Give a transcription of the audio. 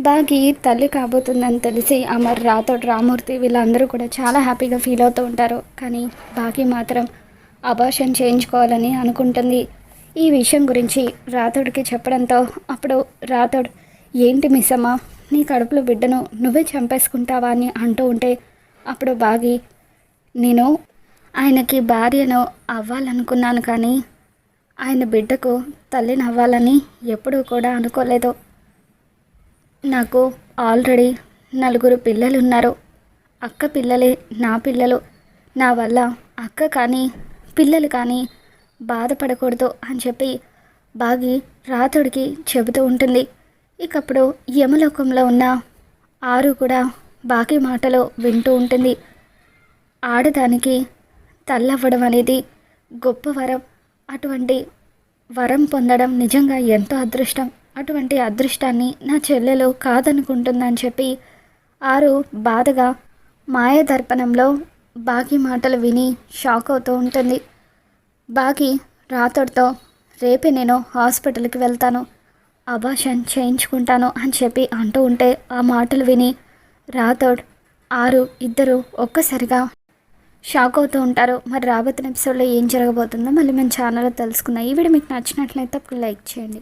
దానికి తల్లి కాబోతుందని తెలిసి అమర్ రాథోడ్ రామూర్తి వీళ్ళందరూ కూడా చాలా హ్యాపీగా ఫీల్ అవుతూ ఉంటారు. కానీ బాకీ మాత్రం అబార్షన్ చేయించుకోవాలని అనుకుంటుంది. ఈ విషయం గురించి రాథోడ్కి చెప్పడంతో అప్పుడు రాథోడ్ ఏంటి మిస్ నీ కడుపులో బిడ్డను నువ్వే చంపేసుకుంటావా? అని అంటూ ఉంటే అప్పుడు బాగి నేను ఆయనకి భార్యను అవ్వాలనుకున్నాను కానీ ఆయన బిడ్డకు తల్లిని అవ్వాలని ఎప్పుడూ కూడా అనుకోలేదు. నాకు ఆల్రెడీ నలుగురు పిల్లలు ఉన్నారు అక్క పిల్లలే నా పిల్లలు. నా వల్ల అక్క కానీ పిల్లలు కానీ బాధపడకూడదు అని చెప్పి బాగి రాతుడికి చెబుతూ ఉంటుంది. ఇకప్పుడు యమలోకంలో ఉన్న ఆరు కూడా బాకీ మాటలు వింటూ ఉంటుంది. ఆడదానికి తల్లవ్వడం అనేది గొప్ప వరం. అటువంటి వరం పొందడం నిజంగా ఎంతో అదృష్టం. అటువంటి అదృష్టాన్ని నా చెల్లెలు కాదనుకుంటుందని చెప్పి ఆరు బాధగా మాయదర్పణంలో బాకీ మాటలు విని షాక్ అవుతూ ఉంటుంది. బాకీ రాతోడితో రేపే నేను హాస్పిటల్కి వెళ్తాను అబాషన్ చేయించుకుంటాను అని చెప్పి అంటూ ఉంటే ఆ మాటలు విని రాథోడ్ ఆరు ఇద్దరు ఒక్కసారిగా షాక్ అవుతూ ఉంటారు. మరి రాబోతున్న ఎపిసోడ్లో ఏం జరగబోతుందో మళ్ళీ మన ఛానల్లో తెలుసుకుందాం. ఈ వీడియో మీకు నచ్చినట్లయితే అప్పుడు లైక్ చేయండి.